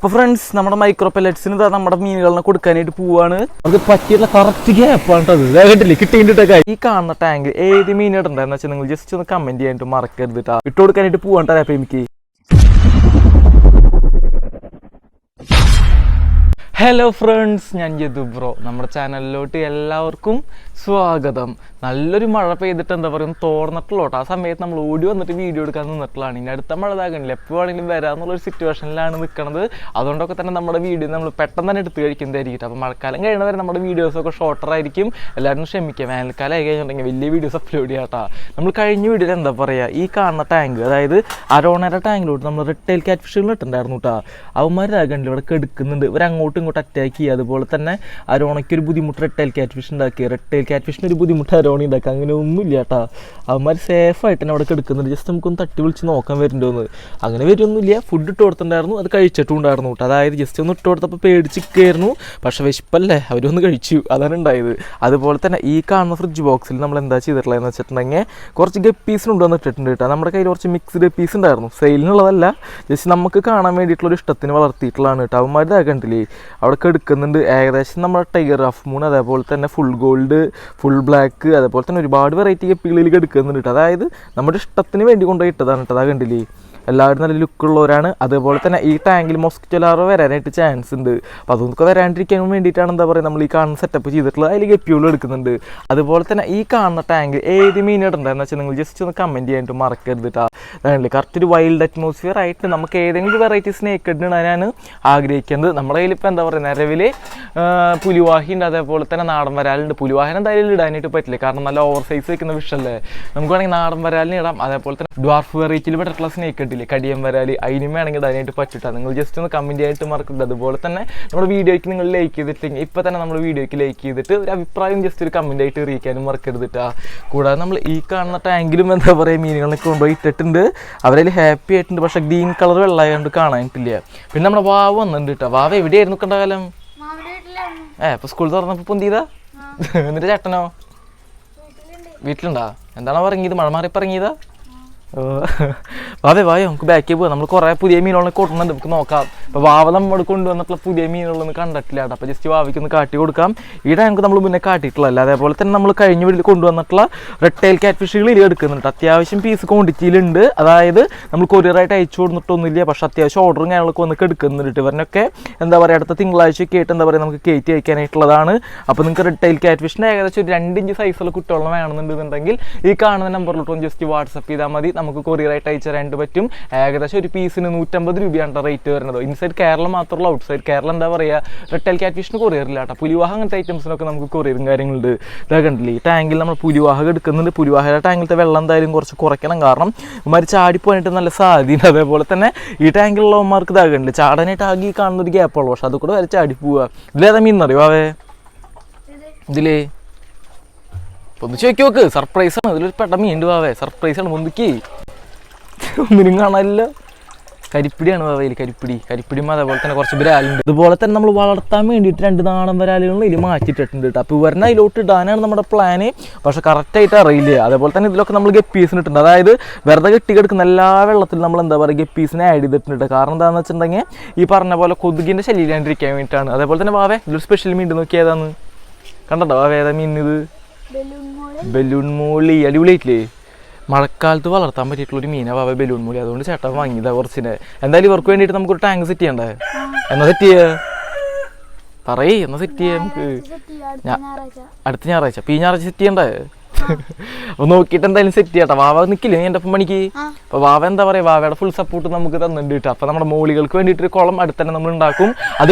അപ്പൊ ഫ്രണ്ട്സ് നമ്മുടെ മൈക്രോ പെലറ്റ്സിന് നമ്മുടെ മീനുകളെ കൊടുക്കാനായിട്ട് പോവാണ്. അത് പറ്റിയുള്ള കറക്റ്റ് ഗ്യാപ്പാണ് കേട്ടില്ലേ കിട്ടിയിട്ടൊക്കെ ഈ കാണുന്ന ടാങ്ക് ഏത് മീൻ ഇടണ്ടെന്ന് വെച്ചാൽ നിങ്ങൾ ജസ്റ്റ് ഒന്ന് കമന്റ് ചെയ്യാനായിട്ട് മറക്കരുത് കേട്ടോ ഇട്ട് കൊടുക്കാനായിട്ട് പോവാണ്ടാ അപ്പം എനിക്ക്. ഹലോ ഫ്രണ്ട്സ് ഞാൻ യദു ബ്രോ നമ്മുടെ ചാനലിലോട്ട് എല്ലാവർക്കും സ്വാഗതം. നല്ലൊരു മഴ പെയ്തിട്ട് എന്താ പറയുക തോർന്നിട്ടുള്ളോട്ടോ. ആ സമയത്ത് നമ്മൾ ഓടി വന്നിട്ട് വീഡിയോ എടുക്കാൻ നിന്നിട്ടുള്ളതാണ്. ഇനി അടുത്ത മഴ ഇതാകണില്ല. എപ്പോൾ വേണമെങ്കിലും വരാമെന്നുള്ളൊരു സിറ്റുവേഷനിലാണ് നിൽക്കുന്നത് അതുകൊണ്ടൊക്കെ തന്നെ നമ്മുടെ വീഡിയോ നമ്മൾ പെട്ടെന്ന് തന്നെ എടുത്ത് കഴിക്കുന്നതായിരിക്കും. അപ്പോൾ മഴക്കാലം കഴിയുന്ന വരെ നമ്മുടെ വീഡിയോസൊക്കെ ഷോർട്ടറായിരിക്കും എല്ലാവരും ക്ഷമിക്കുക. വേനൽക്കാലം ആയി കഴിഞ്ഞിട്ടുണ്ടെങ്കിൽ വലിയ വീഡിയോസ് അപ്ലോഡ് ചെയ്യാട്ടോ നമ്മൾ കഴിഞ്ഞ വീഡിയോയിൽ എന്താ പറയുക ഈ കാണുന്ന ടാങ്ക് അതായത് അരോണര ടാങ്കിലോട്ട് നമ്മൾ റിട്ടെയിൽ ക്യാറ്റ് ഫിഷുകൾ ഇട്ടുണ്ടായിരുന്നു കേട്ടോ അവന്മാർ ഇതാകണില്ല ഇവിടെ കെടുക്കുന്നുണ്ട്. ഇവർ അങ്ങോട്ടും ഇങ്ങോട്ടും അറ്റാക്ക് ചെയ്യുക. അതുപോലെ തന്നെ അരോണയ്ക്ക് ഒരു ബുദ്ധിമുട്ട് റിട്ടെയിൽ ക്യാറ്റ് ഫിഷ് ഉണ്ടാക്കി. റിട്ടൈൽ ക്യാറ്റ് ഫിഷിന് ഒരു ബുദ്ധിമുട്ട് അരോണി ഉണ്ടാക്കുക. അങ്ങനെ ഒന്നുമില്ല കേട്ടോ അവന്മാർ സേഫായിട്ട് തന്നെ അവിടെ കിടക്കുന്നുണ്ട് ജസ്റ്റ് നമുക്കൊന്ന് തട്ടി വിളിച്ച് നോക്കാൻ വരുന്നുണ്ടോയെന്ന് അങ്ങനെ വരുമൊന്നുമില്ല ഫുഡ് ഇട്ട് കൊടുത്തിട്ടുണ്ടായിരുന്നു. അത് കഴിച്ചിട്ടും ഉണ്ടായിരുന്നു കേട്ടോ അതായത് ജസ്റ്റ് ഒന്ന് ഇട്ട് കൊടുത്തപ്പോൾ പേടിച്ചിരിക്കുകയായിരുന്നു. പക്ഷേ വിശപ്പല്ലേ? അവരൊന്ന് കഴിച്ചു. അതാണ് ഉണ്ടായത്. അതുപോലെ തന്നെ ഈ കാണുന്ന ഫ്രിഡ്ജ് ബോക്സിൽ നമ്മൾ എന്താ ചെയ്തിട്ടുള്ളതെന്ന് വെച്ചിട്ടുണ്ടെങ്കിൽ കുറച്ച് ഗപ്പീസിന് കൊണ്ടുവന്ന് ഇട്ടിട്ടുണ്ട് കേട്ടോ നമ്മുടെ കയ്യിൽ കുറച്ച് മിക്സ്ഡ് ഗപ്പീസ് ഉണ്ടായിരുന്നു. സെയിലിനുള്ളതല്ല ജസ്റ്റ് നമുക്ക് കാണാൻ വേണ്ടിയിട്ടുള്ള ഒരു ഇഷ്ടത്തിന് വളർത്തിയിട്ടുള്ളതാണ് കേട്ടോ അവന്മാർ ഇതാക്കണ്ടില്ലേ അവിടെ എടുക്കുന്നുണ്ട് ഏകദേശം നമ്മുടെ ടൈഗർ റഫ് മൂൺ അതേപോലെ തന്നെ ഫുൾ ഗോൾഡ് ഫുൾ ബ്ലാക്ക് അതേപോലെ തന്നെ ഒരുപാട് വെറൈറ്റി കപ്പികളിലേക്ക് എടുക്കുന്നുണ്ട് അതായത് നമ്മുടെ ഇഷ്ടത്തിന് വേണ്ടി കൊണ്ടുപോയി ഇട്ടതാണ് കേട്ടോ അതാ കണ്ടില്ലേ? എല്ലാവരും നല്ല ലുക്കുള്ളവരാണ് അതേപോലെ തന്നെ ഈ ടാങ്കിൽ മൊസ്കിറ്റോലാറോ വരാനായിട്ട് ചാൻസ് ഉണ്ട്. അപ്പോൾ അതൊക്കെ വരാണ്ടിരിക്കാൻ വേണ്ടിയിട്ടാണ് എന്താ പറയുക നമ്മൾ ഈ കാണുന്ന സെറ്റപ്പ് ചെയ്തിട്ടുള്ളത്. അതിൽ ഗപ്പികളും എടുക്കുന്നുണ്ട്. അതുപോലെ തന്നെ ഈ കാണുന്ന ടാങ്ക് ഏത് മീൻ ഇടണ്ടെന്ന് വെച്ചാൽ നിങ്ങൾ ജസ്റ്റ് ഒന്ന് കമന്റ് ചെയ്യാനായിട്ട് മറക്കരുത് കേട്ടോ കറക്റ്റ് ഒരു വൈൽഡ് അറ്റ്മോസ്ഫിയർ ആയിട്ട് നമുക്ക് ഏതെങ്കിലും വെറൈറ്റി സ്നേക്ക് ഇടാനാണ് ആഗ്രഹിക്കുന്നത്. ഇപ്പോൾ എന്താ പറയുക നിലവിൽ പുലിവാഹി ഉണ്ട് അതേപോലെ തന്നെ നാടൻ വരാലുണ്ട്. പുലിവാഹിന് എന്തായാലും ഇടാനായിട്ട് പറ്റില്ല. കാരണം നല്ല ഓവർ സൈസ് വെക്കുന്ന വിഷല്ലേ നമുക്ക് വേണമെങ്കിൽ നാടൻ വരാലിന് ഇടാം. അതേപോലെ തന്നെ ഡ്വാർഫ് വെറൈറ്റിയിൽ പെട്ടിട്ടുള്ള സ്നേക്ക് ഇട്ടില്ലേ കടിയം വരാൽ അതിനും വേണമെങ്കിൽ ഇടാനായിട്ട് പറ്റിട്ടാ. നിങ്ങൾ ജസ്റ്റ് ഒന്ന് കമന്റ് ആയിട്ട് മറക്കരുത്. അതുപോലെ തന്നെ നമ്മുടെ വീഡിയോയ്ക്ക് നിങ്ങൾ ലൈക്ക് ചെയ്തിട്ടെങ്കിൽ ഇപ്പോൾ തന്നെ നമ്മൾ വീഡിയോയ്ക്ക് ലൈക്ക് ചെയ്തിട്ട് ഒരു അഭിപ്രായം ജസ്റ്റ് ഒരു കമന്റ് ആയിട്ട് അറിയിക്കാനും മറക്കരുതിട്ടാ കൂടാതെ നമ്മൾ ഈ കാണുന്ന ടാങ്കിലും എന്താ പറയുക മീനുകളൊക്കെ കൊണ്ടുപോയി ഇട്ടിട്ടുണ്ട്. അവരതിൽ ഹാപ്പി ആയിട്ടുണ്ട്. പക്ഷേ ഗ്രീൻ കളർ വെള്ളമായതുകൊണ്ട് കാണാനിട്ടില്ല. പിന്നെ നമ്മുടെ വാവ് വന്നിട്ടുണ്ട് കേട്ടോ വാവ് എവിടെയായിരുന്നു കണ്ട കാലം ഏ ഇപ്പൊ സ്കൂൾ തുറന്നപ്പോ പൊന്തിയതാ എന്നിട്ട് ചേട്ടനോ? വീട്ടിലുണ്ട്. എന്താണോ പറഞ്ഞത്? മഴ മാറി പറഞ്ഞതാ ഓ വാവേ വായോ നമുക്ക് ബാക്കിൽ പോവാം. നമ്മൾ കുറേ പുതിയ മീനുകളൊക്കെ കൊണ്ടുവന്നുണ്ട് നമുക്ക് നോക്കാം. അപ്പോൾ വാവ നമ്മൾ കൊണ്ടുവന്നിട്ടുള്ള പുതിയ മീനുകളൊന്നും കണ്ടിട്ടില്ല കേട്ടോ. അപ്പോൾ ജസ്റ്റ് വാവയ്ക്ക് ഒന്ന് കാട്ടി കൊടുക്കാം. ഈ നമുക്ക് നമ്മൾ മുന്നേ കാട്ടിയിട്ടുള്ളതല്ല? അതേപോലെ തന്നെ നമ്മൾ കഴിഞ്ഞ വീട്ടിൽ കൊണ്ടുവന്നിട്ടുള്ള റെട്ടൈൽ ക്യാറ്റ് ഫിഷുകൾ ഇതിൽ എടുക്കുന്നുണ്ട് അത്യാവശ്യം പീസ് ക്വാണ്ടിറ്റിയിലുണ്ട് അതായത് നമ്മൾ കൊറിയറായിട്ട് അയച്ചു കൊടുത്തിട്ടൊന്നുമില്ല. പക്ഷേ അത്യാവശ്യം ഓർഡറും കാര്യങ്ങളൊക്കെ വന്നൊക്കെ എടുക്കുന്നുണ്ട് ഇവരിനൊക്കെ എന്താ പറയുക അടുത്ത തിങ്കളാഴ്ചയൊക്കെ ആയിട്ട് എന്താ പറയുക നമുക്ക് കയറ്റി അയക്കാനായിട്ടുള്ളതാണ്. അപ്പോൾ നിങ്ങൾക്ക് റെട്ടൈൽ ക്യാറ്റ് ഫിഷിന് ഏകദേശം ഒരു രണ്ട് ഇഞ്ച് സൈസുള്ള കുട്ടികളും വേണമെന്നുണ്ടെന്നുണ്ടെങ്കിൽ ഈ കാണുന്ന നമ്പറിലോട്ട് ഒന്ന് ജസ്റ്റ് വാട്സപ്പ് ചെയ്താൽ മതി. നമുക്ക് കൊറിയറായിട്ട് അയച്ചു തരാനായിട്ട് പറ്റും. ഏകദേശം ഒരു പീസിന് നൂറ്റമ്പത് രൂപയാണ് റേറ്റ് വരുന്നത്. ഇൻസൈഡ് കേരളം മാത്രമല്ല ഔട്ട് സൈഡ് കേരളം എന്താ പറയുക റെട്ടൽ ക്യാറ്റ് ഫിഷിന് കൊറിയറില്ല കേട്ടോ പുലിവാഹ അങ്ങനത്തെ ഐറ്റംസിനൊക്കെ നമുക്ക് കൊറിയറും കാര്യങ്ങളുണ്ട്. ഇതാ കണ്ടില്ലേ ഈ ടാങ്കിൽ നമ്മൾ പുലിവാഹ എടുക്കുന്നുണ്ട്. പുലിവാഹയുടെ ടാങ്കിലത്തെ വെള്ളം എന്തായാലും കുറച്ച് കുറയ്ക്കണം. കാരണം ഇവന്മാർ ചാടിപ്പോയിട്ട് നല്ല സാധ്യത അതേപോലെ തന്നെ ഈ ടാങ്കിലുള്ള ടാങ്കിലുള്ളവന്മാർക്ക് ഇതാ കണ്ടില്ല ചാടാനായിട്ട് ആകെ കാണുന്ന ഒരു ഗ്യാപ്പുള്ളൂ പക്ഷെ അത് കൂടെ വരെ പോവുക ഇതിലേതാ മീൻ എന്നറിയോ അവേ? ഇത് ഇതിലേ? ഒന്ന് ചോദിക്കി സർപ്രൈസ് ആണ്. ഇതിലൊരു പെട്ട മീൻ വാവേ. സർപ്രൈസ് ആണ് മുന്തിക്ക്. ഒന്നിനും കാണാനില്ല. കരിപ്പിടിയാണ് വാവയിൽ കരിപ്പിടി. കരിപ്പിടിയും അതേപോലെ തന്നെ കുറച്ച് ബ്രാലുണ്ട് അതുപോലെ തന്നെ നമ്മൾ വളർത്താൻ വേണ്ടിയിട്ട് രണ്ട് നാടൻ വരാലുകളും ഇതിൽ മാറ്റിയിട്ടിട്ടുണ്ട് കേട്ടോ അപ്പോൾ ഇവരിനെ അതിലോട്ട് ഇടാനാണ് നമ്മുടെ പ്ലാന് പക്ഷെ കറക്റ്റായിട്ട് അറിയില്ല. അതേപോലെ തന്നെ ഇതിലൊക്കെ നമ്മൾ ഗപ്പീസിന് ഇട്ടുണ്ട് അതായത് വെറുതെ കെട്ടി കിടക്കുന്ന എല്ലാ വെള്ളത്തിലും നമ്മൾ എന്താ പറയുക ഗപ്പീസിനെ ആഡ് ചെയ്തിട്ടുണ്ട് കാരണം എന്താണെന്ന് വെച്ചിട്ടുണ്ടെങ്കിൽ ഈ പറഞ്ഞ പോലെ കൊതുകിന്റെ ശല്യം ഇല്ലാണ്ടിരിക്കാൻ വേണ്ടിയിട്ടാണ്. അതേപോലെ തന്നെ വാവേ ഇതിലൊരു സ്പെഷ്യൽ മീൻ നോക്കിയതാണ് കണ്ടോ? വാവേ ഏതാ മീൻ ഇത് ബലൂൺ മോൾ അടിപൊളിയായിട്ടില്ലേ? മഴക്കാലത്ത് വളർത്താൻ പറ്റിയിട്ടുള്ള ഒരു മീനാ പാവ ബലൂൺ മൂളി. അതുകൊണ്ട് ചേട്ടൻ വാങ്ങിയതാ കുറച്ചിനെ. എന്തായാലും ഇവർക്ക് വേണ്ടിയിട്ട് നമുക്കൊരു ടാങ്ക് സെറ്റ് ചെയ്യണ്ടേ? എന്നാ സെറ്റ് ചെയ്യ. പറയേ എന്നാ സെറ്റ് ചെയ്യാം നമുക്ക്. അടുത്ത ഞായറാഴ്ച. പി ഈ ഞായറാഴ്ച സെറ്റ് ചെയ്യണ്ടേ? അപ്പൊ നോക്കിയിട്ട് എന്തായാലും സെറ്റ് ചെയ്യട്ടെ. വാവ നിക്കില്ലേ എന്റെ ഒപ്പം പണിക്ക്. അപ്പൊ വാവ എന്താ പറയാ വാവയുടെ ഫുൾ സപ്പോർട്ട് നമുക്ക് തന്നിട്ടുണ്ട് കേട്ടോ അപ്പൊ നമ്മുടെ മോളികൾക്ക് വേണ്ടിയിട്ട് ഒരു കുളം അടുത്ത് തന്നെ നമ്മൾ ഉണ്ടാക്കും. അത്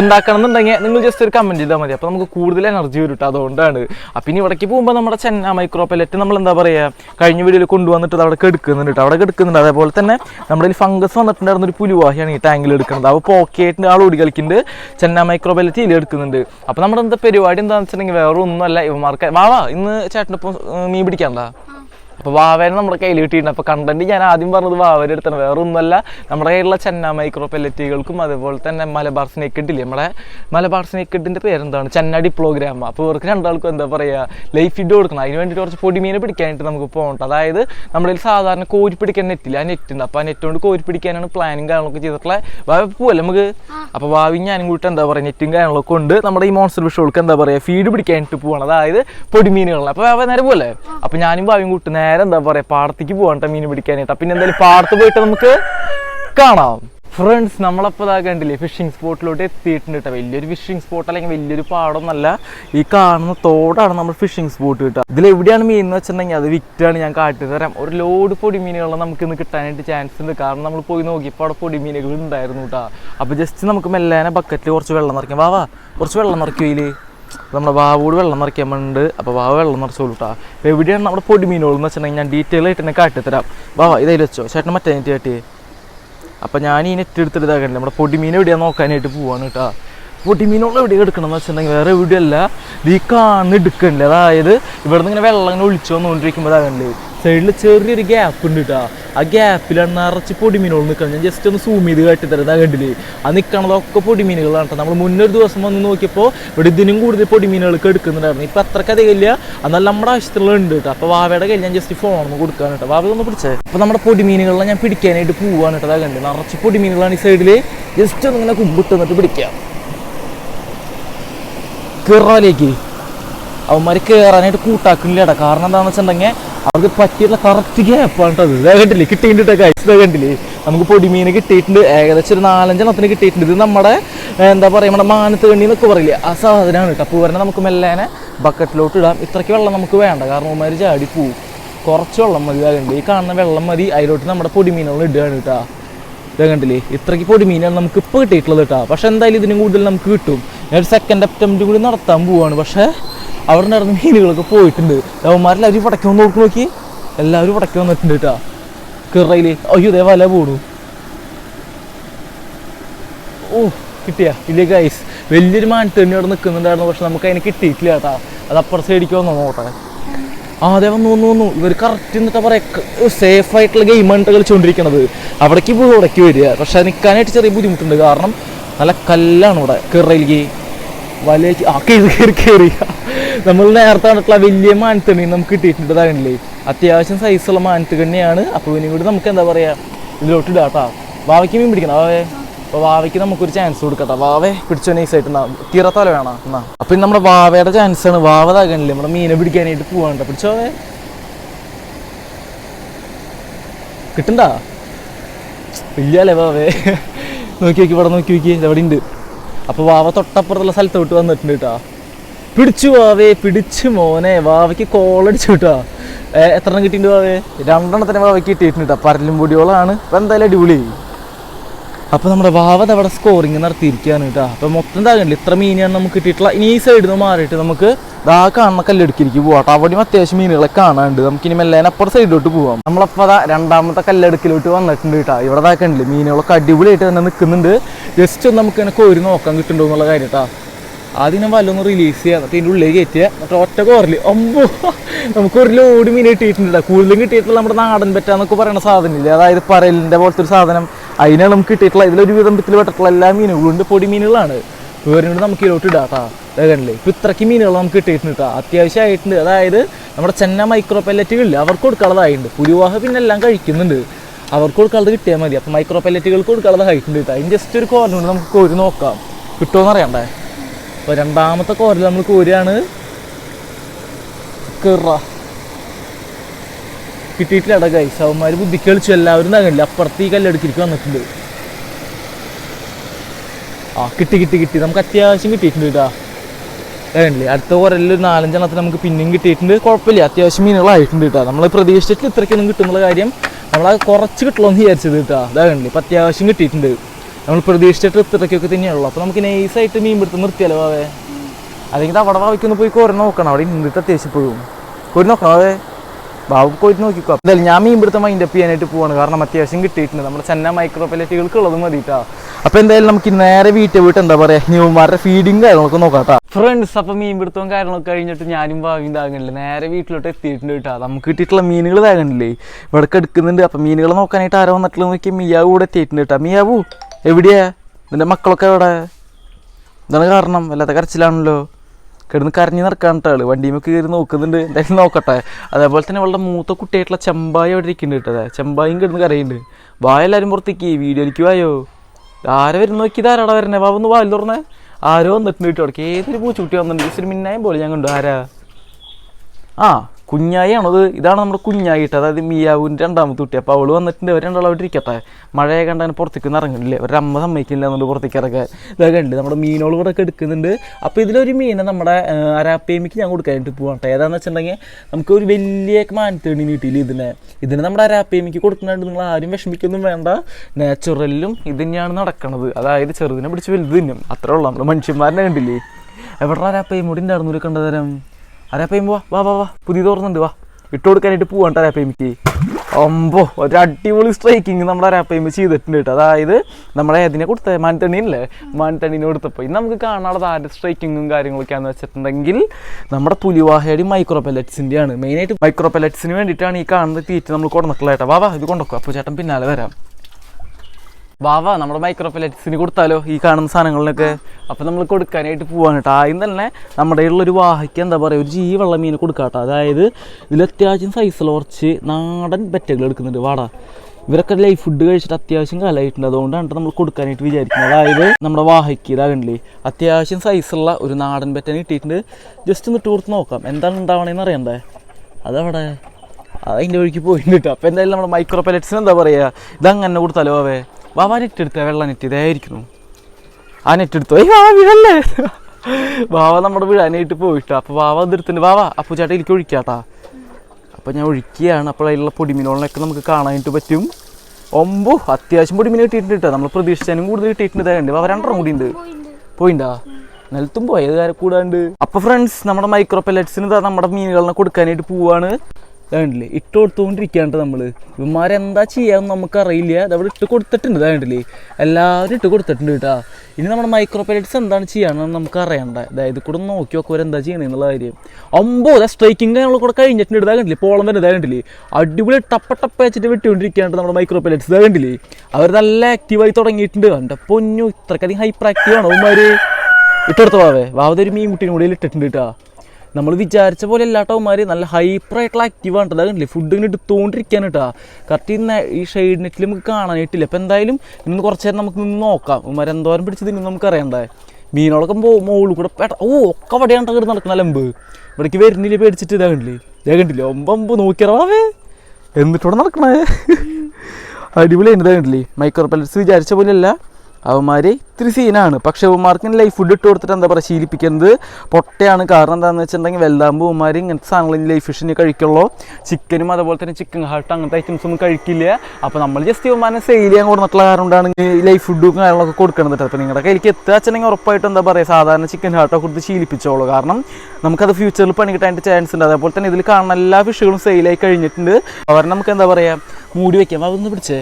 നിങ്ങൾ ജസ്റ്റ് ഒരു കമന്റ് ചെയ്താൽ മതി. അപ്പൊ നമുക്ക് കൂടുതൽ എനർജി വരും അതുകൊണ്ടാണ്. അപ്പൊ ഇനി ഇവിടേക്ക് പോകുമ്പോൾ നമ്മുടെ ചെന്ന മൈക്രോ പെലറ്റ് നമ്മൾ എന്താ പറയാ കഴിഞ്ഞ വീഡിയോയിൽ കൊണ്ടുവന്നിട്ട് അവിടെ എടുക്കുന്നുണ്ട് കേട്ടോ അവിടെ എടുക്കുന്നുണ്ട് അതേപോലെ തന്നെ നമ്മുടെ ഫംഗസ് വന്നിട്ടുണ്ടായിരുന്ന ഒരു പുലുവാഹിയാണ് ഈ ടാങ്കിൽ എടുക്കുന്നത്. അപ്പോൾ പോക്കറ്റിന് ആൾ ഓടി കളിക്കുന്നുണ്ട്. ചെന്ന മൈക്രോ പെലറ്റ് ഇതിൽ എടുക്കുന്നുണ്ട്. അപ്പൊ നമ്മുടെ എന്താ പരിപാടി എന്താണെന്ന് വെച്ചിട്ടുണ്ടെങ്കിൽ വേറെ ഒന്നുമല്ല ഇവന്മാർക്ക് വാവാ ഇന്ന് ചേട്ടനൊപ്പം മീൻ പിടിക്കാണ്ടാ? അപ്പോൾ വാവേനെ നമ്മുടെ കയ്യിൽ കിട്ടിയിട്ടുണ്ട്. അപ്പോൾ കണ്ടന്റ് ഞാൻ ആദ്യം പറഞ്ഞത് വാവേനെ എടുത്തണം. വേറെ ഒന്നുമല്ല നമ്മുടെ കയ്യിലുള്ള ചെന്ന മൈക്രോ പെല്ലറ്റുകൾക്കും അതുപോലെ തന്നെ മലബാർ സ്നേക്ക് ഇല്ലേ നമ്മുടെ മലബാർ സ്നേക്ക് ഇഡിന്റെ പേരെന്താണ്? ചെന്ന ഡിപ്ലോഗ്രാം അപ്പോൾ ഇവർക്ക് രണ്ടാൾക്കും എന്താ പറയുക ലൈഫ് ഫീഡ് കൊടുക്കണം. അതിന് വേണ്ടിയിട്ട് കുറച്ച് പൊടിമീനെ പിടിക്കാനായിട്ട് നമുക്ക് പോകണ്ട. അതായത് നമ്മുടെ സാധാരണ കോരി പിടിക്കാൻ നെറ്റില്ല ആ നെറ്റ് ഉണ്ട് അപ്പോൾ ആ നെറ്റ് കൊണ്ട് കോരി പിടിക്കാനാണ് പ്ലാനും കാര്യങ്ങളൊക്കെ ചെയ്തിട്ടുള്ള വാവ പോവല്ലേ നമുക്ക്? അപ്പോൾ വാവി ഞാനും കൂട്ടി എന്താ പറയുക നെറ്റും കാര്യങ്ങളൊക്കെ ഉണ്ട്. നമ്മുടെ ഈ മോൺസ്റ്റർ ഫിഷുകൾക്ക് എന്താ പറയുക ഫീഡ് പിടിക്കാനായിട്ട് പോകണം അതായത് പൊടിമീനുകളാണ്. അപ്പോൾ വാവ നേരെ പോലെ അപ്പോൾ ഞാനും വാവിയും കൂട്ടി നേരെ എന്താ പറയാ പാടത്തേക്ക് പോകണ്ട മീൻ പിടിക്കാനായിട്ട്. പിന്നെ എന്തായാലും പാടത്ത് പോയിട്ട് നമുക്ക് കാണാം. ഫ്രണ്ട്സ് നമ്മളപ്പോൾ ഇതാ കണ്ടില്ലേ ഫിഷിംഗ് സ്പോട്ടിലോട്ട് എത്തിയിട്ടുണ്ട് കേട്ടോ വലിയൊരു ഫിഷിംഗ് സ്പോട്ട് അല്ലെങ്കിൽ വലിയൊരു പാടമൊന്നല്ല ഈ കാണുന്ന തോടാണ് നമ്മൾ ഫിഷിംഗ് സ്പോട്ട് കിട്ടുക ഇതിൽ എവിടെയാണ് മീൻ എന്ന് വെച്ചിട്ടുണ്ടെങ്കിൽ അത് വിറ്റാണ് ഞാൻ കാട്ടി തരാം. ഒരു ലോഡ് പൊടിമീനുകളെ നമുക്ക് ഇന്ന് കിട്ടാനായിട്ട് ചാൻസ് ഉണ്ട്. കാരണം നമ്മൾ പോയി നോക്കിയപ്പോൾ അവിടെ പൊടിമീനുകൾ ഉണ്ടായിരുന്നു കേട്ടോ അപ്പോൾ ജസ്റ്റ് നമുക്ക് മെല്ലാനെ ബക്കറ്റിൽ കുറച്ച് വെള്ളം നിറയ്ക്കാം. വാ വാ. കുറച്ച് വെള്ളം നിറയ്ക്കുമതിൽ നമ്മുടെ വാവോട് വെള്ളം നിറയ്ക്കാൻ വേണ്ടി അപ്പോൾ വാവ വെള്ളം നിറച്ചോളൂ കേട്ടോ അപ്പോൾ എവിടെയാണ് നമ്മുടെ പൊടിമീനുകൾ എന്ന് വെച്ചിട്ടുണ്ടെങ്കിൽ ഞാൻ ഡീറ്റെയിൽ ആയിട്ട് തന്നെ കാട്ടിത്തരാം വാ വാ ഇതായി വെച്ചോ? ചേട്ടൻ മറ്റേ നെറ്റ് കാട്ടിയേ. അപ്പം ഞാൻ ഈ നെറ്റ് എടുത്തിട്ട് ഇതാക്കണ്ടേ നമ്മുടെ പൊടിമീൻ എവിടെയാണ് നോക്കാനായിട്ട് പോവാണ് കേട്ടോ. പൊടിമീനുകൾ എവിടെ എടുക്കണം എന്ന് വെച്ചിട്ടുണ്ടെങ്കിൽ വേറെ എവിടെയല്ല. ഈ കാണുന്ന എടുക്കണ്ടേ അതായത് ഇവിടെ നിന്ന് ഇങ്ങനെ വെള്ളം ഇങ്ങനെ ഒളിച്ചു വന്നുകൊണ്ടിരിക്കുമ്പോൾ ഇതാകണ്ടേ സൈഡിൽ ചെറിയൊരു ഗ്യാപ്പ് ഉണ്ട് കേട്ടോ ആ ഗ്യാപ്പിലാണ് നിറച്ച് പൊടിമീനുകൾ നിൽക്കണം ഞാൻ ജസ്റ്റ് ഒന്ന് സൂം ചെയ്ത് കാട്ടിത്തരുന്ന കണ്ടില്ലേ? ആ നിൽക്കണതൊക്കെ പൊടിമീനുകളാണ് കേട്ടോ നമ്മൾ മുന്നൊരു ദിവസം വന്ന് നോക്കിയപ്പോൾ ഇവിടെ ഇതിനും കൂടുതൽ പൊടിമീനുകൾക്ക് എടുക്കുന്നുണ്ടായിരുന്നു. ഇപ്പം അത്രയ്ക്ക് ഇല്ല. എന്നാൽ നമ്മുടെ ആവശ്യത്തിലുള്ള ഉണ്ട് കേട്ടോ അപ്പോൾ വാവയുടെ കയ്യിൽ ഞാൻ ജസ്റ്റ് ഫോൺ ഒന്ന് കൊടുക്കാൻ കേട്ടോ വാവ ഒന്ന് പിടിച്ചേ. അപ്പോൾ നമ്മുടെ പൊടിമീനുകളെ ഞാൻ പിടിക്കാനായിട്ട് പോവാണ് കേട്ടോ അതാ കണ്ടു നിറച്ച് പൊടിമീനുകളാണ് ഈ സൈഡിൽ ജസ്റ്റ് ഒന്ന് ഇങ്ങനെ കുമ്പിട്ട് വന്നിട്ട് പിടിക്കാം. കയറാലേക്ക് അവന്മാർ കയറാനായിട്ട് കൂട്ടാക്കുന്നില്ല കേട്ടോ കാരണം എന്താണെന്ന് വെച്ചിട്ടുണ്ടെങ്കിൽ അവർക്ക് പറ്റിയിട്ടുള്ള കറക്റ്റ് ഗ്യാപ്പാണ് കേട്ടോ ഇതാ കണ്ടില്ലേ? കിട്ടിയിട്ടുണ്ട് കഴിച്ചത് കണ്ടില്ലേ? നമുക്ക് പൊടിമീൻ കിട്ടിയിട്ടുണ്ട്. ഏകദേശം ഒരു നാലഞ്ചെണ്ണത്തിന് കിട്ടിയിട്ടുണ്ട്. ഇത് നമ്മുടെ എന്താ പറയുക നമ്മുടെ മാനത്ത് കണ്ണി എന്നൊക്കെ പറയില്ലേ? ആ സാധനമാണ് കേട്ടോ. വരണ നമുക്ക് മെല്ലേനെ ബക്കറ്റിലോട്ട് ഇടാം. ഇത്രയ്ക്ക് വെള്ളം നമുക്ക് വേണ്ട. കാരണം അവന്മാർ ചാടി പോവും. കുറച്ച് വെള്ളം മതി. ഇതാ ഈ കാണുന്ന വെള്ളം മതി. അതിലോട്ട് നമ്മുടെ പൊടിമീനുകൾ ഇടുകയാണ് കേട്ടോ. ഇതാ കണ്ടില്ലേ? ഇത്രയ്ക്ക് പൊടിമീനാണ് നമുക്ക് ഇപ്പോൾ കിട്ടിയിട്ടുള്ളത് കേട്ടോ. പക്ഷേ എന്തായാലും ഇതിനും കൂടുതൽ നമുക്ക് കിട്ടും. ഞാൻ ഒരു സെക്കൻഡ് അറ്റംപ്റ്റ് കൂടി നടത്താൻ പോവാണ്. പക്ഷേ അവിടെ നടന്ന മീനുകളൊക്കെ പോയിട്ടുണ്ട്. അവന്മാരെല്ലാവരും പടക്കം നോക്കി നോക്കി. എല്ലാവരും പടക്കം വന്നിട്ടുണ്ട് കേട്ടാ. കിറയിൽ. അയ്യോ ഇതേ വല പോണു ഓ കിട്ടിയാ. ഇല്ല ഗൈസ് വലിയൊരു മാനത്ത് തന്നെ അവിടെ നിൽക്കുന്നുണ്ടായിരുന്നു പക്ഷെ നമുക്ക് അതിന് കിട്ടിയിട്ടില്ല കേട്ടാ. അത് അപ്പുറം സൈഡിക്ക് വന്നു നോട്ടെ ആ അതെ വന്നു വന്നു വന്നു. ഇവർ കറക്റ്റ് എന്നിട്ട് പറയാം സേഫ് ആയിട്ടുള്ള ഗെയിമാണ് കളിച്ചുകൊണ്ടിരിക്കുന്നത് അവിടേക്ക് പോയി ഇവിടേക്ക് വരിക. പക്ഷെ നിൽക്കാനായിട്ട് ചെറിയ ബുദ്ധിമുട്ടുണ്ട്. കാരണം നല്ല കല്ലാണ് ഇവിടെ കിറയിലേക്ക് വലയ്ക്ക് ആ കയറി കയറി കയറി നമ്മൾ നേരത്തെ കണ്ടിട്ടുള്ള വലിയ മാനത്തണി നമുക്ക് കിട്ടിയിട്ടുണ്ട് ഇതാകണില്ലേ അത്യാവശ്യം സൈസുള്ള മാനത്തുകണ്ണിയാണ് അപ്പോൾ ഇനി കൂടി നമുക്ക് എന്താ പറയുക ഇതിലോട്ട് ഇടാം കേട്ടോ വാവയ്ക്ക് മീൻ പിടിക്കണം വാവേ. അപ്പോൾ വാവയ്ക്ക് നമുക്കൊരു ചാൻസ് കൊടുക്കട്ടോ. വാവേ പിടിച്ചോ നൈസായിട്ട് എന്നാ തീരത്തോല വേണം? എന്നാ. അപ്പം ഇനി നമ്മുടെ വാവയുടെ ചാൻസ് ആണ്. വാവ താകണില്ലേ നമ്മുടെ മീനെ പിടിക്കാനായിട്ട് പോവാണ്ട് പിടിച്ചോവേ കിട്ടണ്ട ഇല്ലല്ലേ വാവേ? നോക്കി നോക്കി ഇവിടെ നോക്കി നോക്കി. ഇവിടെ ഉണ്ട് അപ്പോൾ വാവ തൊട്ടപ്പുറത്തുള്ള സ്ഥലത്തോട്ട് വന്നിട്ടുണ്ട് കേട്ടോ പിടിച്ചു വാവേ പിടിച്ചു മോനെ. വാവയ്ക്ക് കോളടിച്ചു ഏഹ് എത്ര എണ്ണം കിട്ടിയിട്ടുണ്ട് വാവേ? രണ്ടെണ്ണത്തിന് വാവയ്ക്ക് കിട്ടിയിട്ടുണ്ട് കേട്ടോ പരലും പൊടിയോളാണ്. അപ്പം എന്തായാലും അടിപൊളി. അപ്പോൾ നമ്മുടെ വാവ ദാ അവിടെ സ്കോറിങ് നടത്തിയിരിക്കുകയാണ് കേട്ടോ അപ്പോൾ മൊത്തം താകണ്ടില്ല ഇത്ര മീനാണ് നമുക്ക് കിട്ടിയിട്ടുള്ള ഇനി ഈ സൈഡിൽ നിന്ന് മാറിയിട്ട് നമുക്ക് ദാ കാണുന്ന കല്ലെടുക്കിലേക്ക് പോവാം. കേട്ടോ അവിടെയും അത്യാവശ്യം മീനുകളെ കാണാനുണ്ട്. നമുക്ക് ഇനി മെല്ലേനെ അപ്പുറത്തെ സൈഡിലോട്ട് പോവാം. നമ്മളപ്പോൾ അതാ രണ്ടാമത്തെ കല്ലെടുക്കിലോട്ട് വന്നിട്ടുണ്ട് കേട്ടോ ഇവിടെ കണ്ടില്ല മീനുകളൊക്കെ അടിപൊളിയായിട്ട് തന്നെ നിൽക്കുന്നുണ്ട് ജസ്റ്റ് ഒന്ന് നമുക്ക് ഇങ്ങനെ കോരി നോക്കാൻ കിട്ടുന്നുണ്ടോ എന്നുള്ള കാര്യം കേട്ടോ ആദ്യം ഞാൻ വല്ലൊന്ന് റിലീസ് ചെയ്യാം. എന്നിട്ട് ഇതിന്റെ ഉള്ളിൽ കയറ്റിയ. എന്നിട്ട് ഒറ്റ കോറിൽ അമ്പോ നമുക്ക് ഒരു ലോഡ് മീൻ കിട്ടിയിട്ടുണ്ട് ട്ടോ. കൂടുതലും കിട്ടിയിട്ടുള്ള നമ്മുടെ നാടൻ പെറ്റാന്നൊക്കെ പറയുന്ന സാധനമില്ലേ? അതായത് പറയലിന്റെ പോലത്തെ ഒരു സാധനം. അതിനാണ് നമുക്ക് കിട്ടിയിട്ടുള്ള ഇതിലൊരു വിധം വിധത്തിൽ പെട്ടിട്ടുള്ള എല്ലാ മീനുകളും ഉണ്ട് പൊടി മീനുകളാണ്. വേറെ നമുക്ക് ഇതിലോട്ട് ഇടാം കേട്ടോ കണ്ടില്ലേ? ഇപ്പം ഇത്രയ്ക്ക് മീനുകൾ നമുക്ക് കിട്ടിയിട്ടുണ്ട് കേട്ടോ അത്യാവശ്യമായിട്ടുണ്ട് അതായത് നമ്മുടെ ചെന്ന മൈക്രോ പെല്ലറ്റുകളില്ല അവർക്ക് കൊടുക്കാനുള്ളതായിട്ടുണ്ട്. പുരുവാഹ പിന്നെ എല്ലാം കഴിക്കുന്നുണ്ട്. അവർക്ക് കൊടുക്കാനുള്ളത് കിട്ടിയാൽ മതി. അപ്പം മൈക്രോ പെല്ലറ്റുകൾക്ക് കൊടുക്കാനുള്ളതായിട്ടുണ്ട് കേട്ടോ അതിന് ജസ്റ്റ് ഒരു കോറിനുണ്ട് നമുക്ക് കോരി നോക്കാം. കിട്ടുമെന്ന് അറിയണ്ടേ? അപ്പോൾ രണ്ടാമത്തെ കോരൽ നമ്മൾ കോരിയാണ് കിറ. കിട്ടിയിട്ടില്ല ഗൈസ് അവന്മാർ ബുദ്ധിക്ക് കളിച്ചു. എല്ലാവരും തകണില്ല അപ്പുറത്ത് ഈ കല്ലെടുക്കിരിക്കും വന്നിട്ടുണ്ട്. ആ കിട്ടി കിട്ടി കിട്ടി. നമുക്ക് അത്യാവശ്യം കിട്ടിയിട്ടുണ്ട് കേട്ടോ. ഏണില്ലേ അടുത്ത കുറലിൽ ഒരു നാലഞ്ചെണ്ണത്തിന് നമുക്ക് പിന്നെയും കിട്ടിയിട്ടുണ്ട്. കുഴപ്പമില്ല. അത്യാവശ്യം മീനുകളായിട്ടുണ്ട് കേട്ടോ. നമ്മൾ പ്രതീക്ഷിച്ചിട്ട് ഇത്രയ്ക്കൊന്നും കിട്ടുന്നുള്ള കാര്യം നമ്മൾ കുറച്ച് കിട്ടുമെന്ന് വിചാരിച്ചത് കേട്ടോ. അതാകണ്ടേ ഇപ്പം അത്യാവശ്യം കിട്ടിയിട്ടുണ്ട്. നമ്മൾ പ്രതീക്ഷിച്ചിട്ട് ഇത്രയ്ക്കൊക്കെ തന്നെയുള്ളൂ. അപ്പോൾ നമുക്ക് നൈസായിട്ട് മീൻ പിടുത്തം നിർത്തിയാലോ അവേ അല്ലെങ്കിൽ അവിടെ വാവിക്കൊന്ന് പോയി കോരി നോക്കണം. അവിടെ ഇന്നിട്ട് അത്യാവശ്യം ഇപ്പോഴും കോരി നോക്കണം അവേ ബാബു നോക്കിക്കോ എന്തായാലും ഞാൻ മീൻ പിടുത്തം മൈൻഡ് അപ്പ് ചെയ്യാനായിട്ട് പോവാണ്. കാരണം അത്യാവശ്യം കിട്ടിയിട്ടുണ്ട്. നമ്മുടെ ചെന്ന മൈക്രോ പെലറ്റുകൾക്ക് ഉള്ളത് മതിട്ടാ. അപ്പൊ എന്തായാലും നമുക്ക് നേരെ വീട്ടിൽ പോയിട്ട് എന്താ പറയാ ന്യൂമാരുടെ ഫീഡിങ് കാര്യങ്ങളൊക്കെ നോക്കാം ഫ്രണ്ട്സ് അപ്പൊ മീൻ പിടുത്തവും കാര്യങ്ങളൊക്കെ കഴിഞ്ഞിട്ട് ഞാനും ഭാവിയും താങ്ങണില്ല നേരെ വീട്ടിലോട്ട് എത്തിയിട്ടുണ്ട് കേട്ടോ നമുക്ക് കിട്ടിയിട്ടുള്ള മീനുകൾ താങ്ങണില്ലേ ഇവിടെ എടുക്കുന്നുണ്ട്. അപ്പൊ മീനുകൾ നോക്കാനായിട്ട് ആരോ വന്നിട്ടുള്ള നോക്കി മിയാവ് കൂടെ എത്തിയിട്ടുണ്ട് കേട്ടോ മിയാവു എവിടെയാ? നിന്റെ മക്കളൊക്കെ എവിടെ? എന്താണ് കാരണം? വല്ലാത്ത കരച്ചിലാണല്ലോ. കിടന്ന് കരഞ്ഞ് നടക്കാൻ ആൾ. വണ്ടിയുമൊക്കെ കയറി നോക്കുന്നുണ്ട്. എന്തായാലും നോക്കട്ടെ. അതേപോലെ തന്നെ അവളുടെ മൂത്ത കുട്ടിയായിട്ടുള്ള ചെമ്പായി അവിടെ ഇരിക്കുന്നുണ്ട് കേട്ടോ. ചെമ്പായും കിടന്ന് കരയുന്നുണ്ട്. വായെല്ലാവരും പുറത്തേക്ക്. വീഡിയോയിലേക്ക് വായോ? ആരെ വരുന്ന നോക്കി? ഇതാരാടാ വരണേ വാ ഒന്ന് വായിൽ തുറന്നേ. ആരോ വന്നിട്ടുണ്ട് കേട്ടോ. ഏതൊരു പൂച്ചുട്ടി വന്നിട്ടുണ്ട്. ഇച്ചിരി മിന്നായും പോലെ ഞാൻ കണ്ടു. ആരാ? ആ കുഞ്ഞായി ആണത് ഇതാണ് നമ്മുടെ കുഞ്ഞായിട്ട് അതായത് മിയാവിന്റെ രണ്ടാമത്തെ കുട്ടി. അപ്പോൾ അവൾ വന്നിട്ടുണ്ട് അവർ രണ്ടാളും അവിടെ ഇരിക്കട്ടെ. മഴയെ കണ്ടാൽ പുറത്തേക്ക് ഇറങ്ങുന്നില്ല ഒരു അമ്മ സമ്മതിക്കില്ല എന്നുണ്ട് പുറത്തേക്ക് ഇറക്കാൻ ഇതൊക്കെ ഉണ്ട് നമ്മുടെ മീനുകൾ കൂടെ ഒക്കെ എടുക്കുന്നുണ്ട് അപ്പോൾ ഇതിലൊരു മീനെ നമ്മുടെ അരാപ്പേമിക്ക് ഞാൻ കൊടുക്കാനായിട്ട് പോകട്ടെ ഏതാണെന്ന് വെച്ചിട്ടുണ്ടെങ്കിൽ നമുക്ക് ഒരു വലിയ മാനത്തേണി നീട്ടിയില്ല ഇതിനെ. ഇതിനെ നമ്മുടെ അരാപ്പേമിക്ക് കൊടുക്കുന്നുണ്ട്. നിങ്ങൾ ആരും വിഷമിക്കൊന്നും വേണ്ട. നാച്ചുറലിലും ഇത് തന്നെയാണ് നടക്കുന്നത് അതായത് ചെറുതിനെ പിടിച്ച് വലുത് തിന്നും. അത്രേ ഉള്ളൂ. നമ്മൾ മനുഷ്യന്മാരെ കണ്ടില്ലേ? എവിടെ അരാപ്പേമോടി മുടി ഉണ്ടായിരുന്നു ഒരു കണ്ടതരം? അരാപ്പയും വാ. വാ വാ വാ. പുതിയ തോർന്നുണ്ട് വാ. ഇട്ട് കൊടുക്കാനായിട്ട് പോവാണ്ട് അരാപ്പയമിക്ക് ഒമ്പോ ഒരു അടിപൊളി സ്ട്രൈക്കിങ് നമ്മുടെ അരാപ്പയമ്മ ചെയ്തിട്ടുണ്ട് കേട്ടോ. അതായത് നമ്മളെ അതിനെ കൊടുത്ത? മാനത്തണ്ണീനല്ലേ മാനത്തണ്ണീനെ കൊടുത്തപ്പോൾ ഇന്ന് നമുക്ക് കാണാനുള്ളത് ആരുടെ സ്ട്രൈക്കിങ്ങും കാര്യങ്ങളൊക്കെയാണെന്ന് വെച്ചിട്ടുണ്ടെങ്കിൽ നമ്മുടെ പുലിവാഹയുടെ മൈക്രോ പെല്ലറ്റ്സിന്റെ ആണ്. മെയിനായിട്ട് മൈക്രോ പെലറ്റ്സിന് വേണ്ടിയിട്ടാണ് ഈ കാണുന്ന തീറ്റ നമ്മൾ കൊടുന്നിട്ടുള്ള കേട്ടോ. വാ വാ ഇത് കൊണ്ടുവെക്കും അപ്പോൾ ചേട്ടൻ പിന്നാലെ വരാം. വാവാ നമ്മുടെ മൈക്രോ പെലറ്റ്സിന് കൊടുത്താലോ ഈ കാണുന്ന സാധനങ്ങളിലൊക്കെ? അപ്പം നമ്മൾ കൊടുക്കാനായിട്ട് പോവാണ് കേട്ടോ. ആദ്യം തന്നെ നമ്മുടെ ഉള്ളൊരു വാഹയ്ക്ക് എന്താ പറയുക ഒരു ജീവുള്ള മീൻ കൊടുക്കാം കേട്ടോ. അതായത് ഇതിൽ അത്യാവശ്യം സൈസുള്ള കുറച്ച് നാടൻ ബറ്റകൾ എടുക്കുന്നുണ്ട്. വാടാ. ഇവരൊക്കെ ലൈഫ് ഫുഡ് കഴിച്ചിട്ട് അത്യാവശ്യം കാലമായിട്ടുണ്ട് അതുകൊണ്ടാണ് നമ്മൾ കൊടുക്കാനായിട്ട് വിചാരിക്കുന്നത്. അതായത് നമ്മുടെ വാഹയ്ക്ക് ഇതാകണ്ടില്ലേ അത്യാവശ്യം സൈസുള്ള ഒരു നാടൻ ബറ്റൻ കിട്ടിയിട്ടുണ്ട്. ജസ്റ്റ് ഒന്ന് ടൂർത്ത് നോക്കാം. എന്താണ് ഉണ്ടാവണേന്ന് അറിയണ്ടേ? അതവിടെ. അതിന്റെ വഴിക്ക് പോയിട്ടുണ്ട് കേട്ടോ. അപ്പോൾ എന്തായാലും നമ്മുടെ മൈക്രോ പെലറ്റ്സിന് എന്താ പറയുക ഇതങ്ങനെ കൊടുത്താലോ അവേ വാവാ നെറ്റ് എടുത്ത വെള്ള നെറ്റ് ഇതായിരിക്കുന്നു. ആ നെറ്റ് എടുത്തു? ഏയ് വാവ വീഴല്ലേ? വാവ നമ്മുടെ വീഴാനായിട്ട് പോയിട്ട്. അപ്പോൾ വാവ അതെടുത്തിട്ടുണ്ട് വാവ അപ്പു ചേട്ടാ എനിക്ക് ഒഴിക്കാട്ടാ. അപ്പോൾ ഞാൻ ഒഴിക്കുകയാണ്. അപ്പോൾ അതിലുള്ള പൊടിമീനുകളൊക്കെ നമുക്ക് കാണാനായിട്ട് പറ്റും. ഒമ്പോ അത്യാവശ്യം പൊടിമീൻ കിട്ടിയിട്ടുണ്ട് കേട്ടോ. നമ്മൾ പ്രതീക്ഷിച്ചാലും കൂടുതൽ കിട്ടിയിട്ടുണ്ട്. ഇതായുണ്ട് വാവ രണ്ടെണ്ണം കൂടി ഉണ്ട് പോയിണ്ടാ? നിലത്തും പോയത് കൂടാണ്ട്. അപ്പൊ ഫ്രണ്ട്സ് നമ്മുടെ മൈക്രോ പെല്ലറ്റ്സിന് നമ്മുടെ മീനുകളിനെ കൊടുക്കാനായിട്ട് പോവാണ്. ഇതാണ്ടില്ലേ? ഇട്ട് കൊടുത്തുകൊണ്ടിരിക്കാണ്ട് നമ്മൾ. ഇവന്മാരെന്താ ചെയ്യാന്ന് നമുക്കറിയില്ല. ഇത് അവിടെ ഇട്ട് കൊടുത്തിട്ടുണ്ട് ഇതാണ്ടില്ലേ? എല്ലാവരും ഇട്ട് കൊടുത്തിട്ടുണ്ട് കേട്ടോ. ഇനി നമ്മുടെ മൈക്രോ പൈലറ്റ്സ് എന്താണ് ചെയ്യാണെന്ന് നമുക്ക് അറിയണ്ട അതായത് കൂടെ നോക്കി നോക്കുക എന്താ ചെയ്യണെന്നുള്ള കാര്യം. ഒമ്പോ സ്ട്രൈക്കിംഗ് നമ്മൾ കൂടെ കഴിഞ്ഞിട്ടുണ്ട് ഇതാ കണ്ടില്ലേ പോളം തന്നെ ഇതാ കണ്ടില്ലേ അടിപൊളി ടപ്പ ടപ്പ വെച്ചിട്ട് വെട്ടിക്കൊണ്ടിരിക്കുകയാണ് നമ്മുടെ മൈക്രോ പൈലറ്റ്സ് ഇതാ കണ്ടില്ലേ അവർ നല്ല ആക്റ്റീവായി തുടങ്ങിയിട്ടുണ്ട്. കണ്ട? പൊന്നു ഇത്രക്കധികം ഹൈപ്പർ ആക്റ്റീവ് ആണോ അവന്മാര് ഇട്ടെടുത്ത വാവേ. വാവതൊരു മീൻ കുട്ടീനും കൂടെ ഇട്ടിട്ടുണ്ട് കേട്ടാ. നമ്മൾ വിചാരിച്ച പോലെ അല്ലാട്ടവന്മാർ നല്ല ഹൈപ്പർ ആയിട്ടുള്ള ആക്റ്റീവ് ആണ് കണ്ടില്ലേ? ഫുഡ് ഇങ്ങനെ എടുത്തുകൊണ്ടിരിക്കാൻ കേട്ടോ കറക്റ്റ് ഇന്ന് ഈ ഷെയ്ഡ് നെറ്റിൽ നമുക്ക് കാണാനായിട്ടില്ല. അപ്പം എന്തായാലും ഇന്ന് കുറച്ച് നേരം നമുക്ക് നിന്ന് നോക്കാം. ഉമ്മാർ എന്തോരം പിടിച്ച് നമുക്ക് അറിയണ്ടേ? മീനുകളൊക്കെ മുകളിൽ കൂടെ പെട്ട ഓ ഒക്കെ വടിയാണ് കിടന്ന് നടക്കുന്ന ലമ്പ് ഇവിടേക്ക് വരുന്നില്ല പേടിച്ചിട്ട്? ഇതാ കണ്ടില്ലേ? ഇതാ കണ്ടില്ലേ? ഒമ്പമ്പ് നോക്കിയറവേ എന്നിട്ടോടെ നടക്കണേ? അടിപൊളി ഇതാ കണ്ടില്ലേ? മൈക്രോ പെലറ്റ്സ് വിചാരിച്ച പോലെയല്ല അവന്മാർ ഇത്തിരി സീനാണ്. പക്ഷെ അവന്മാർക്ക് ലൈഫ് ഫുഡ് ഇട്ട് കൊടുത്തിട്ട് എന്താ പറയുക ശീലിപ്പിക്കുന്നത് പൊട്ടയാണ്. കാരണം എന്താണെന്ന് വെച്ചിട്ടുണ്ടെങ്കിൽ വെല്ലാമ്പ് അവന്മാർ ഇങ്ങനത്തെ സാധനങ്ങൾ ലൈഫ് ഫിഷിനെ കഴിക്കുള്ളൂ. ചിക്കനും അതുപോലെ തന്നെ ചിക്കൻ ഹാർട്ട് അങ്ങനത്തെ ഐറ്റംസ് ഒന്നും കഴിക്കില്ല. അപ്പോൾ നമ്മൾ ജസ്റ്റ് അവന്മാരെ സെയിൽ ചെയ്യാൻ കൊടുത്തിട്ടുള്ള കാരണം കൊണ്ടാണ് ലൈഫ് ഫുഡും കാര്യങ്ങളൊക്കെ കൊടുക്കുന്നത് അപ്പോൾ നിങ്ങളുടെ കയ്യിലേക്ക് എത്തുക വെച്ചിട്ടുണ്ടെങ്കിൽ ഉറപ്പായിട്ട് എന്താ പറയുക സാധാരണ ചിക്കൻ ഹാർട്ടൊക്കെ കൊടുത്ത് ശീലിപ്പിച്ചോളൂ. കാരണം നമുക്കത് ഫ്യൂച്ചറിൽ പണി കിട്ടാനായിട്ട് ചാൻസ് ഉണ്ട്. അതേപോലെ തന്നെ ഇതിൽ കാണുന്ന എല്ലാ ഫിഷുകളും സെയിലായി കഴിഞ്ഞിട്ടുണ്ട്. അവർ നമുക്ക് എന്താ പറയുക മൂടി വയ്ക്കാം അതൊന്ന് പിടിച്ചേ.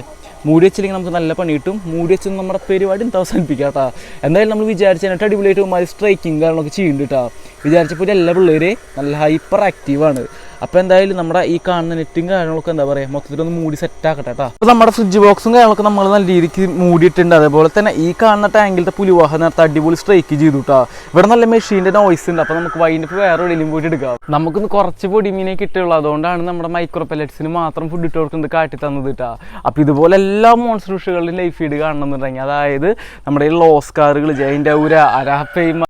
മൂടി വെച്ചില്ലെങ്കിൽ നമുക്ക് നല്ല പണി കിട്ടും മൂടി വെച്ച് നമ്മുടെ പരിപാടി അവസാനിപ്പിക്കാം കേട്ടോ. എന്തായാലും നമ്മൾ വിചാരിച്ചതിനായിട്ട് അടിപൊളിയായിട്ട് ഉമ്മാരി സ്ട്രൈക്കിങ് കാര്യങ്ങളൊക്കെ ചെയ്യുന്നുണ്ട് കേട്ടോ. വിചാരിച്ചപ്പോൾ എല്ലാ പിള്ളേര് നല്ല ഹൈപ്പർ ആക്റ്റീവാണ് അപ്പോൾ എന്തായാലും നമ്മുടെ ഈ കാണുന്ന നെറ്റും കാര്യങ്ങളൊക്കെ എന്താ പറയുക മൊത്തത്തിലൊന്ന് മൂടി സെറ്റ് ആക്കട്ടെ കേട്ടോ അപ്പോൾ നമ്മുടെ ഫ്രിഡ്ജ് ബോക്സും കാര്യങ്ങളൊക്കെ നമ്മൾ നല്ല രീതിക്ക് മൂടിയിട്ടുണ്ട്. അതേപോലെ തന്നെ ഈ കാണുന്ന ടാങ്കിലത്തെ പുലിവാഹ നേരത്തെ അടിപൊളി സ്ട്രൈക്ക് ചെയ്തു കേട്ടോ ഇവിടെ നല്ല മെഷീന്റെ നോയ്സ് ഉണ്ട്. അപ്പോൾ നമുക്ക് വൈകിട്ട് വേറെ എവിടെയും പോയിട്ട് എടുക്കാം. നമുക്കൊന്ന് കുറച്ച് പൊടിമീനെ കിട്ടുള്ളൂ. അതുകൊണ്ടാണ് നമ്മുടെ മൈക്രോ പെലറ്റ്സിന് മാത്രം ഫുഡ് ഇട്ട് കൊടുക്കുന്നത് കാട്ടി തന്നത് കേട്ടോ അപ്പോൾ ഇതുപോലെ എല്ലാ മോൺസ്റ്റർ ലൈഫ് ഫീഡ് കാണണമെന്നുണ്ടെങ്കിൽ അതായത് നമ്മുടെ ഈ ലോസ്കാറുകൾ ജയിന്റെ ഊര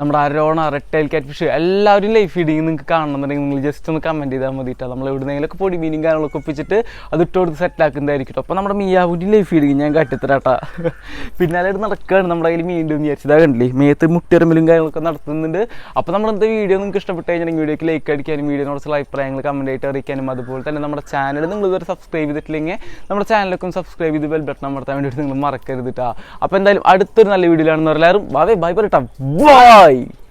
നമ്മുടെ അരോണ റെട്ടൈൽ കാറ്റ് ഫിഷ് എല്ലാവരും ലൈഫ് ഫീഡിങ് നിങ്ങൾക്ക് കാണണമെന്നുണ്ടെങ്കിൽ നിങ്ങൾ ജസ്റ്റ് ഒന്ന് കമന്റ് ചെയ്താൽ മതിയിട്ട് നമ്മൾ എവിടുന്നെങ്കിലൊക്കെ പൊടി മീനും കാര്യങ്ങളൊക്കെ ഒപ്പിച്ചിട്ട് അത് ഇട്ട് കൊടുത്ത് സെറ്റാക്കുന്നതായിരിക്കും അപ്പം നമ്മുടെ മിയാവുന്റെ ലൈഫ് ഇടുകയും ഞാൻ കാട്ടിത്തരാട്ടാ. പിന്നാലെ നടക്കുകയാണ് നമ്മുടെ കയ്യിൽ വീണ്ടും വിചാരിച്ചത്. കണ്ടില്ലേ? മേത്ത് മുട്ടിറമ്പലും കാര്യങ്ങളൊക്കെ നടത്തുന്നുണ്ട്. അപ്പോൾ നമ്മളെന്താ വീഡിയോ നിങ്ങൾക്ക് ഇഷ്ടപ്പെട്ട് കഴിഞ്ഞാൽ വീഡിയോക്ക് ലൈക്ക് അടിക്കാനും വീഡിയോനോടുള്ള അഭിപ്രായങ്ങൾ കമന്റ് ആയിട്ട് അറിയിക്കാനും അതുപോലെ തന്നെ നമ്മുടെ ചാനൽ നിങ്ങൾ ഇതുവരെ സബ്സ്ക്രൈബ് ചെയ്തിട്ടില്ലെങ്കിൽ നമ്മുടെ ചാനലൊക്കെ സബ്സ്ക്രൈബ് ചെയ്ത് ബെൽ ബട്ടൺ അമർത്താൻ വേണ്ടിയിട്ട് നിങ്ങൾ മറക്കരുത് കേട്ടോ അപ്പോൾ എന്തായാലും അടുത്തൊരു നല്ല വീഡിയോയിലാണെന്ന് എല്ലാവരും ബൈ ബൈ പറയട്ടാ. ബൈ